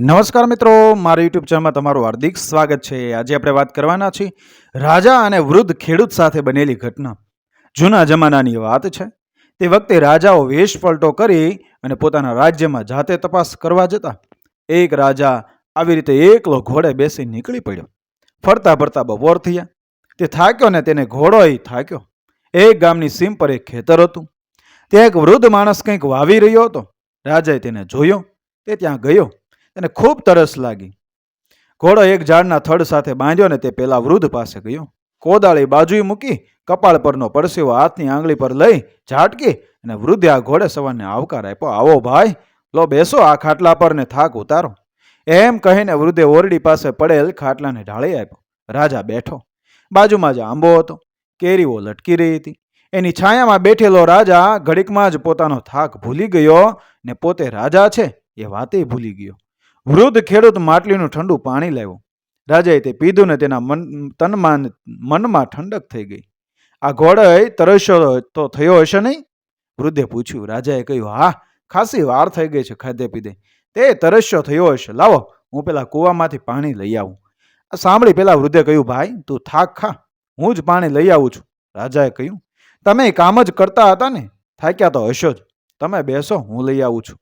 નમસ્કાર મિત્રો, મારા યુટ્યુબ ચેનલમાં તમારું હાર્દિક સ્વાગત છે. આજે આપણે વાત કરવાના છીએ રાજા અને વૃદ્ધ ખેડૂત સાથે બનેલી ઘટના. જૂના જમાનાની વાત છે. તે વખતે રાજાઓ વેશ પલટો કરી અને પોતાના રાજ્યમાં જાતે તપાસ કરવા જતા. એક રાજા આવી રીતે એકલો ઘોડે બેસી નીકળી પડ્યો. ફરતા ફરતા બપોર થયા. તે થાક્યો ને તેને ઘોડોય થાક્યો. એક ગામની સીમ પર એક ખેતર હતું. ત્યાં એક વૃદ્ધ માણસ કંઈક વાવી રહ્યો હતો. રાજાએ તેને જોયો. તે ત્યાં ગયો. તેને ખૂબ તરસ લાગી. ઘોડો એક ઝાડના થડ સાથે બાંધ્યો ને તે પેલા વૃદ્ધ પાસે ગયો. કોદાળી બાજુએ મૂકી કપાળ પરનો પરસેવો હાથની આંગળી પર લઈ ઝાટકી અને વૃદ્ધે આ ઘોડે સવારને આવકાર આપ્યો. આવો ભાઈ, લો બેસો, આ ખાટલા પર ને થાક ઉતારો. એમ કહીને વૃદ્ધે ઓરડી પાસે પડેલ ખાટલાને ઢાળી આપ્યો. રાજા બેઠો. બાજુમાં જ આંબો હતો. કેરીઓ લટકી રહી હતી. એની છાયામાં બેઠેલો રાજા ઘડીકમાં જ પોતાનો થાક ભૂલી ગયો ને પોતે રાજા છે એ વાતે ભૂલી ગયો. વૃદ્ધ ખેડૂત માટલીનું ઠંડુ પાણી લાવ્યો. રાજાએ તે પીધું ને તેના મન, તનમાં, મનમાં ઠંડક થઈ ગઈ. આ ઘોડે તરસ્યો તો થયો હશે નહીં? વૃદ્ધે પૂછ્યું. રાજાએ કહ્યું, હા, ખાસી વાર થઈ ગઈ છે ખાધે પીધે. તે તરસ્યો થયો હશે. લાવો, હું પેલા કૂવામાંથી પાણી લઈ આવું. આ સાંભળી પેલા વૃદ્ધે કહ્યું, ભાઈ, તું થાક ખા. હું જ પાણી લઈ આવું છું. રાજાએ કહ્યું, તમે કામ જ કરતા હતા ને? થાક્યા તો હશો જ. તમે બેસો, હું લઈ આવું છું.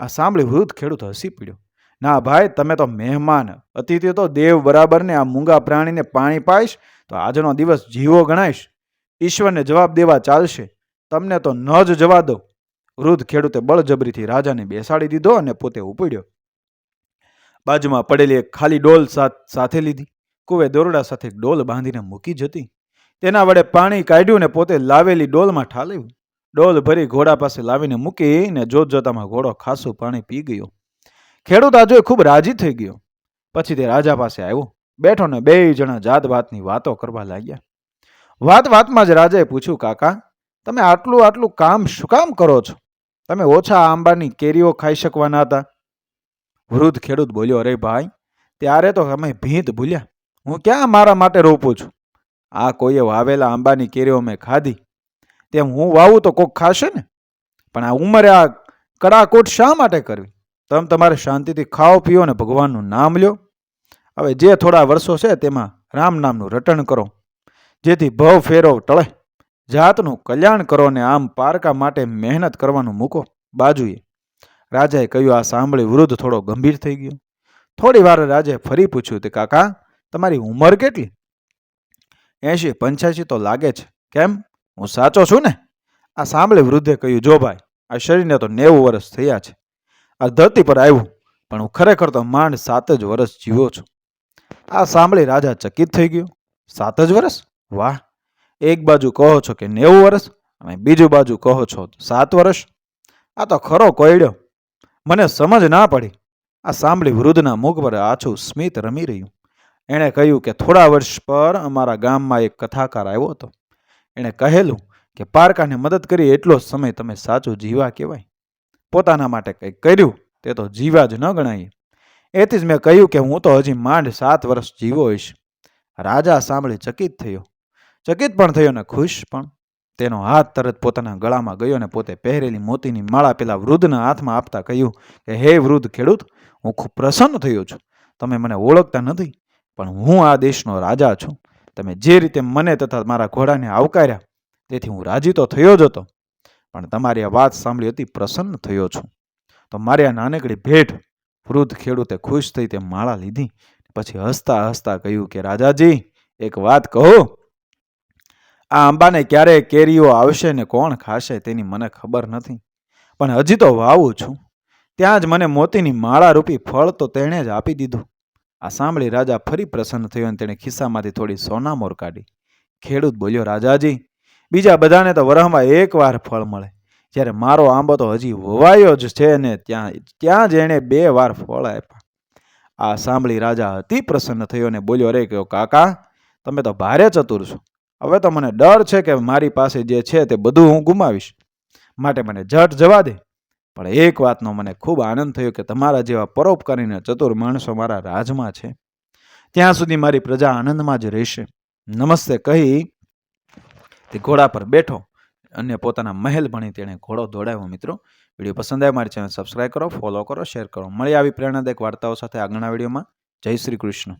આ સાંભળી વૃદ્ધ ખેડૂત હસી પડ્યો. ના ભાઈ, તમે તો મહેમાન. અતિથિ તો દેવ બરાબર ને આ મૂંગા પ્રાણીને પાણી પાઈશ, તો આજનો દિવસ જીવો ગણાઈશ. ઈશ્વરને જવાબ દેવા ચાલશે. તમને તો ન જ જવા દો વૃદ્ધ ખેડૂતે બળજબરીથી રાજાને બેસાડી દીધો અને પોતે ઉપડ્યો. બાજુમાં પડેલી એક ખાલી ડોલ સાથ- લીધી. કુવે દોરડા સાથે ડોલ બાંધીને મૂકી જતી. તેના વડે પાણી કાઢ્યું ને પોતે લાવેલી ડોલમાં ઠાલવ્યું. ડોલ ભરી ઘોડા પાસે લાવીને મૂકી ને જોત જોતામાં ઘોડો ખાસું પાણી પી ગયો. ખેડૂત આજોએ ખૂબ રાજી થઈ ગયો. પછી તે રાજા પાસે આવ્યો. બેઠો ને બે જણા જાત વાતની વાતો કરવા લાગ્યા. વાત વાતમાં જ રાજાએ પૂછ્યું, કાકા, તમે આટલું આટલું કામ શું કામ કરો છો? તમે ઓછા આંબાની કેરીઓ ખાઈ શકવાના હતા. વૃદ્ધ ખેડૂત બોલ્યો, અરે ભાઈ, ત્યારે તો અમે ભીંત ભૂલ્યા. હું ક્યાં મારા માટે રોપું છું? આ કોઈએ વાવેલા આંબાની કેરીઓ મેં ખાધી. તેમ હું વાવું તો કોક ખાશે ને? પણ આ ઉંમરે આ કડાકોટ શા માટે કરવી? તમે તમારે શાંતિથી ખાઓ, પીઓ અને ભગવાનનું નામ લ્યો. હવે જે થોડા વર્ષો છે તેમાં રામ નામનું રટણ કરો, જેથી ભવ ફેરો ટળે. જાતનું કલ્યાણ કરો ને આમ પારકા માટે મહેનત કરવાનું મૂકો બાજુએ. રાજાએ કહ્યું, આ સાંભળી વૃદ્ધ થોડો ગંભીર થઈ ગયો. થોડી વાર રાજાએ ફરી પૂછ્યું તે કાકા, તમારી ઉંમર કેટલી? એંશી પંચ્યાસી તો લાગે છે. કેમ? હું સાચો છું ને? આ સાંભળી વૃદ્ધે કહ્યું, જો ભાઈ, આ શરીરને તો નેવું વર્ષ થયા છે. આ ધરતી પર આવ્યું. પણ હું ખરેખર તો માંડ સાત જ વર્ષ જીવો છું. આ સાંભળી રાજા ચકિત થઈ ગયો. સાત જ વર્ષ વાહ. એક બાજુ કહો છો કે નેવું વર્ષ અને બીજું બાજુ કહો છો સાત વર્ષ આ તો ખરો કોયડ્યો મને સમજ ના પડી. આ સાંભળી વૃદ્ધના મુખ પર આછું સ્મિત રમી રહ્યું. એણે કહ્યું કે થોડા વર્ષ પર અમારા ગામમાં એક કથાકાર આવ્યો હતો. એણે કહેલું કે પારકાને મદદ કરી એટલો સમય તમે સાચું જીવા કહેવાય. પોતાના માટે કંઈક કર્યું, તે તો જીવા જ ન ગણાય. એથી જ મેં કહ્યું કે હું તો હજી માંડ સાત વર્ષ જીવો હોઈશ રાજા સાંભળી ચકિત થયો. ચકિત પણ થયો ને ખુશ પણ. તેનો હાથ તરત પોતાના ગળામાં ગયો ને પોતે પહેરેલી મોતીની માળા પેલા વૃદ્ધના હાથમાં આપતા કહ્યું કે, હે વૃદ્ધ ખેડૂત, હું ખૂબ પ્રસન્ન થયો છું. તમે મને ઓળખતા નથી, પણ હું આ દેશનો રાજા છું. તમે જે રીતે મને તથા મારા ઘોડાને આવકાર્યા, તેથી હું રાજી તો થયો જ હતો. પણ તમારી આ વાત સાંભળી અતિ પ્રસન્ન થયો છું. તો મારી આ નાનકડી ભેટ વૃદ્ધ ખેડૂતે ખુશ થઈ તે માળા લીધી. પછી હસતા હસતા કહ્યું કે, રાજાજી, એક વાત કહો. આ આંબાને ક્યારે કેરીઓ આવશે ને કોણ ખાશે તેની મને ખબર નથી. પણ હજી તો વાવું છું. ત્યાં જ મને મોતીની માળા રૂપી ફળ તો તેણે જ આપી દીધું. આ સાંભળી રાજા ફરી પ્રસન્ન થયો અને તેણે ખિસ્સામાંથી થોડી સોનામોર કાઢી. ખેડૂત બોલ્યો, રાજાજી બીજા બધાને તો વરહમાં એકવાર ફળ મળે. જ્યારે મારો આંબો તો હજી વવાયો જ છે ને ત્યાં ત્યાં જ એણે બે વાર ફળ આપ્યા. આ સાંભળી રાજા અતિ પ્રસન્ન થયો ને બોલ્યો, અરે કહ્યો કાકા, તમે તો ભારે ચતુર છો. હવે તો મને ડર છે કે મારી પાસે જે છે તે બધું હું ગુમાવીશ. માટે મને જટ જવા દે. પણ એક વાતનો મને ખૂબ આનંદ થયો કે તમારા જેવા પરોપકારીને ચતુર માણસો મારા રાજમાં છે. ત્યાં સુધી મારી પ્રજા આનંદમાં જ રહેશે. નમસ્તે કહી તે ઘોડા પર બેઠો અને પોતાના મહેલ ભણી તેણે ઘોડો દોડાવ્યો. મિત્રો, વીડિયો પસંદ આવે મારી ચેનલ સબસ્ક્રાઈબ કરો ફોલો કરો શેર કરો. મળી આવી પ્રેરણાદાયક વાર્તાઓ સાથે આગળના વિડીયોમાં. જય શ્રી કૃષ્ણ.